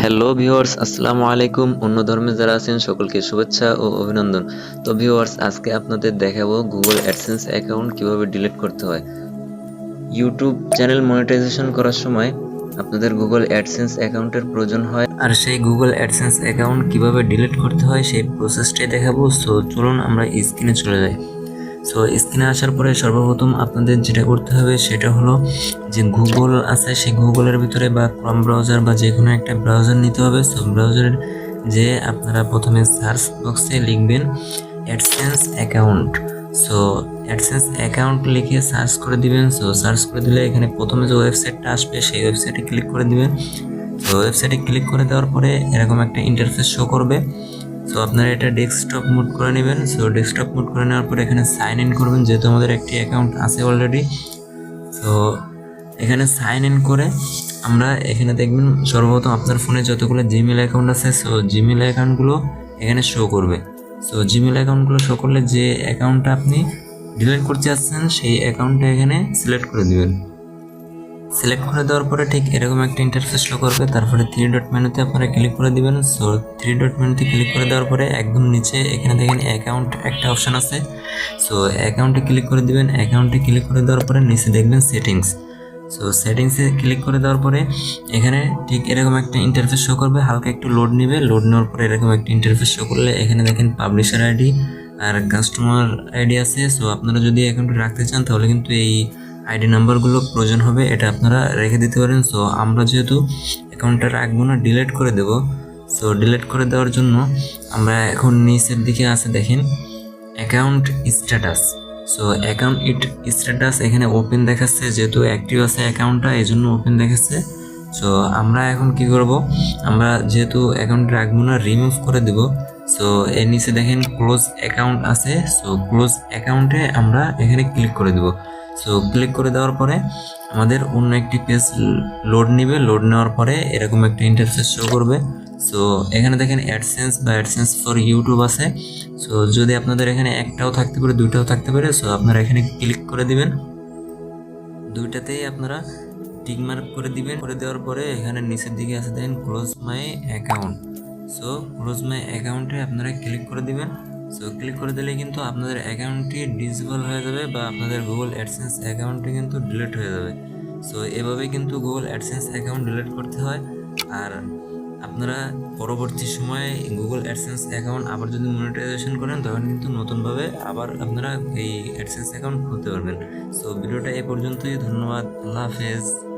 Hello viewers আসসালামু আলাইকুম অন্য ধর্মে যারা আছেন, সকলকে শুভেচ্ছা ও অভিনন্দন। তো ভিউয়ার্স আজকে আপনাদের দেখাবো গুগল অ্যাডসেন্স অ্যাকাউন্ট কীভাবে ডিলিট করতে হয়। ইউটিউব চ্যানেল মনিটাইজেশন করার সময় আপনাদের গুগল অ্যাডসেন্স অ্যাকাউন্টের প্রয়োজন হয়। আর সেই গুগল অ্যাডসেন্স অ্যাকাউন্ট কীভাবে ডিলিট করতে হয়, সেই প্রসেসটাই দেখাবো। সো চলুন আমরা স্ক্রিনে চলে যাই। সো স্ক্রিনে আসার পরে সর্বপ্রথম আপনাদের যেটা করতে হবে সেটা হলো যে গুগল আছে, সেই গুগলের ভিতরে বা ক্রম ব্রাউজার বা যে কোনো একটা ব্রাউজার নিতে হবে। সো ব্রাউজারের যে আপনারা প্রথমে সার্চ বক্সে লিখবেন AdSense account so AdSense account লিখে সার্চ করে দিবেন। সো সার্চ করে দিলে এখানে প্রথমে যে ওয়েবসাইটটা আসবে সেই ওয়েবসাইটে ক্লিক করে দিবেন। তো ওয়েবসাইটে ক্লিক করে দেওয়ার পরে এরকম একটা ইন্টারফেস শো করবে। সো আপনারা এটা ডেস্কটপ মোড করে নেবেন। সো ডেস্কটপ মোড করে নেওয়ার পরে এখানে সাইন ইন করবেন, যেহেতু আমাদের একটি অ্যাকাউন্ট আছে অলরেডি সো এখানে সাইন ইন করে আমরা এখানে দেখবেন সর্বপ্রথম আপনার ফোনে যতগুলো জিমেল অ্যাকাউন্ট আছে সো জিমেল অ্যাকাউন্টগুলো এখানে শো করবে। সো জিমেল অ্যাকাউন্টগুলো শো করলে যে অ্যাকাউন্টটা আপনি ডিলিট করতে যাচ্ছেন, সেই অ্যাকাউন্টটা এখানে সিলেক্ট করে দিবেন। সিলেক্ট করে দেওয়ার পরে ঠিক এরকম একটা ইন্টারফেস শো করবে। তারপরে থ্রি ডট মেনুতে আপনারা ক্লিক করে দিবেন। সো থ্রি ডট মেনুতে ক্লিক করে দেওয়ার পরে একদম নিচে এখানে দেখেন অ্যাকাউন্ট একটা অপশান আছে। সো অ্যাকাউন্টে ক্লিক করে দিবেন। অ্যাকাউন্টে ক্লিক করে দেওয়ার পরে নিচে দেখবেন সেটিংস সো সেটিংসে ক্লিক করে দেওয়ার পরে এখানে ঠিক এরকম একটা ইন্টারফেস শো করবে। হালকা একটু লোড নেবে। লোড নেওয়ার পরে এরকম একটা ইন্টারফেস শো করলে এখানে দেখেন পাবলিশার আইডি আর কাস্টমার আইডি আছে। সো আপনারা যদি অ্যাকাউন্টে রাখতে চান তাহলে কিন্তু এই আইডি নাম্বারগুলো প্রয়োজন হবে, এটা আপনারা রেখে দিতে পারেন। সো আমরা যেহেতু অ্যাকাউন্টটা রাখব না, ডিলিট করে দেব। সো ডিলিট করে দেওয়ার জন্য আমরা এখন নিচের দিকে আছে, দেখেন, account status. So account it status এখানে ওপেন দেখাচ্ছে, যেহেতু অ্যাক্টিভ আছে অ্যাকাউন্টটা এই জন্য ওপেন দেখাচ্ছে। সো আমরা এখন কি করব, আমরা যেহেতু অ্যাকাউন্ট রাখব না রিমুভ করে দেব। সো এর নিচে দেখেন ক্লোজ অ্যাকাউন্ট আছে। সো ক্লোজ অ্যাকাউন্টে আমরা এখানে ক্লিক করে দেব। সো ক্লিক করে দেওয়ার পরে আমাদের অন্য একটি পেজ লোড নেবে। লোড নেওয়ার পরে এরকম একটা ইন্টারফেস শো করবে। সো এখানে দেখেন অ্যাডসেন্স বা অ্যাডসেন্স ফর ইউটিউব আছে। সো যদি আপনাদের এখানে একটাও থাকতে পারে, দুইটাও থাকতে পারে সো আপনারা এখানে ক্লিক করে দিবেন। দুইটাতেই আপনারা টিক মার্ক করে দিবেন। করে দেওয়ার পরে এখানে নিচের দিকে আছে, দেখেন close my account so close my অ্যাকাউন্টে আপনারা ক্লিক করে দিবেন। সো ক্লিক করে দিলে কিন্তু আপনাদের অ্যাকাউন্টটি ডিসেবল হয়ে যাবে বা আপনাদের গুগল অ্যাডসেন্স অ্যাকাউন্টটি কিন্তু ডিলিট হয়ে যাবে। সো এভাবে কিন্তু গুগল অ্যাডসেন্স অ্যাকাউন্ট ডিলিট করতে হয়। আর আপনারা পরবর্তী সময়ে গুগল অ্যাডসেন্স অ্যাকাউন্ট আবার যদি মনিটাইজেশন করেন, তখন কিন্তু নতুনভাবে আবার আপনারা এই অ্যাডসেন্স অ্যাকাউন্ট খুলতে পারবেন। সো ভিডিওটা এ পর্যন্তই। ধন্যবাদ। আল্লাহ হাফেজ।